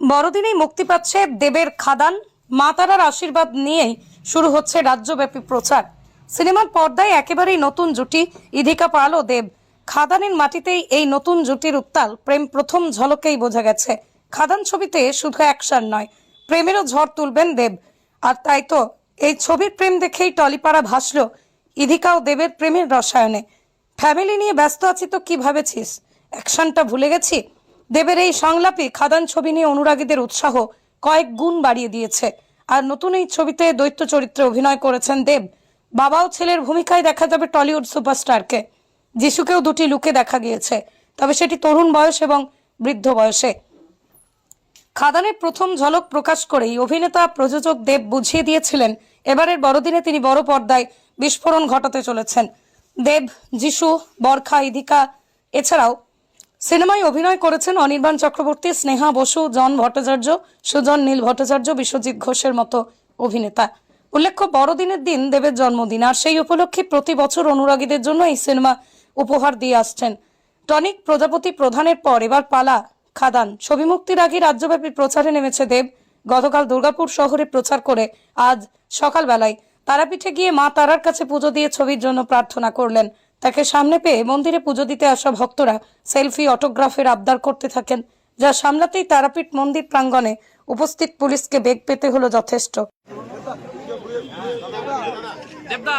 বড়দিনেই মুক্তি পাচ্ছে দেবের খাদান। মা তারার আশীর্বাদ নিয়েই শুরু হচ্ছে রাজ্যব্যাপী প্রচার। সিনেমার পর্দায় একেবারেই নতুন জুটি, ইধিকা পাল ও দেব। খাদানের মাটিতেই এই নতুন জুটির উত্তাল, প্রেম প্রথম ঝলকেই বোঝা গেছে। খাদান ছবিতে শুধু অ্যাকশন নয়, প্রেমেরও ঝড় তুলবেন দেব। আর তাই তো, এই ছবির প্রেম দেখেই টলিপাড়া ভাসল ইধিকা ও দেবের প্রেমের রসায়নে। ফ্যামিলি নিয়ে ব্যস্ত আছি তো কি ভাবেছিস? অ্যাকশনটা ভুলে গেছি? দেবের এই সংলাপই খাদান ছবি নিয়ে অনুরাগীদের উৎসাহ কয়েক গুণ বাড়িয়ে দিয়েছে। আর নতুন এই ছবিতে দৈত্য চরিত্রে অভিনয় করেছেন দেব। বাবা ও ছেলের ভূমিকায় দেখা যাবে টলিউড সুপারস্টারকে। যিশুকেও দুটি লুকে দেখা গিয়েছে, তবে সেটি তরুণ বয়স এবং বৃদ্ধ বয়সে। খাদানের প্রথম ঝলক প্রকাশ করেই অভিনেতা, প্রযোজক দেব বুঝিয়ে দিয়েছিলেন, এবারের বড়দিনে তিনি বড় পর্দায় বিস্ফোরণ ঘটাতে চলেছেন। দেব, যিশু, বরখা ইদিকা এছাড়াও সিনেমায় অভিনয় করেছেন অনির্বাণ চক্রবর্তী, স্নেহা বসু, জন ভট্টাচার্য, সুজন নীল ভট্টাচার্য, বিশ্বজিৎ ঘোষের মতো অভিনেতা। উল্লেখ্য, বড়দিনের দিন দেবের জন্মদিন, আর সেই উপলক্ষে প্রতি বছর অনুরাগীদের জন্য এই সিনেমা উপহার দিয়ে আসছেন। টনিক প্রজাপতি প্রধানের পর এবার পালা খাদান। ছবি মুক্তির আগে রাজ্যব্যাপী প্রচারে নেমেছে দেব। গতকাল দুর্গাপুর শহরে প্রচার করে আজ সকালবেলায় তারাপীঠে গিয়ে মা তারার কাছে পুজো দিয়ে ছবির জন্য প্রার্থনা করলেন। তাকে সামনে পেয়ে মন্দিরে পুজো দিতে আসা ভক্তরা সেলফি অটোগ্রাফের আবদার করতে থাকেন যা সামলাতেই তারাপীঠ মন্দির প্রাঙ্গণে উপস্থিত পুলিশকে বেগ পেতে হলো যথেষ্ট। দাদা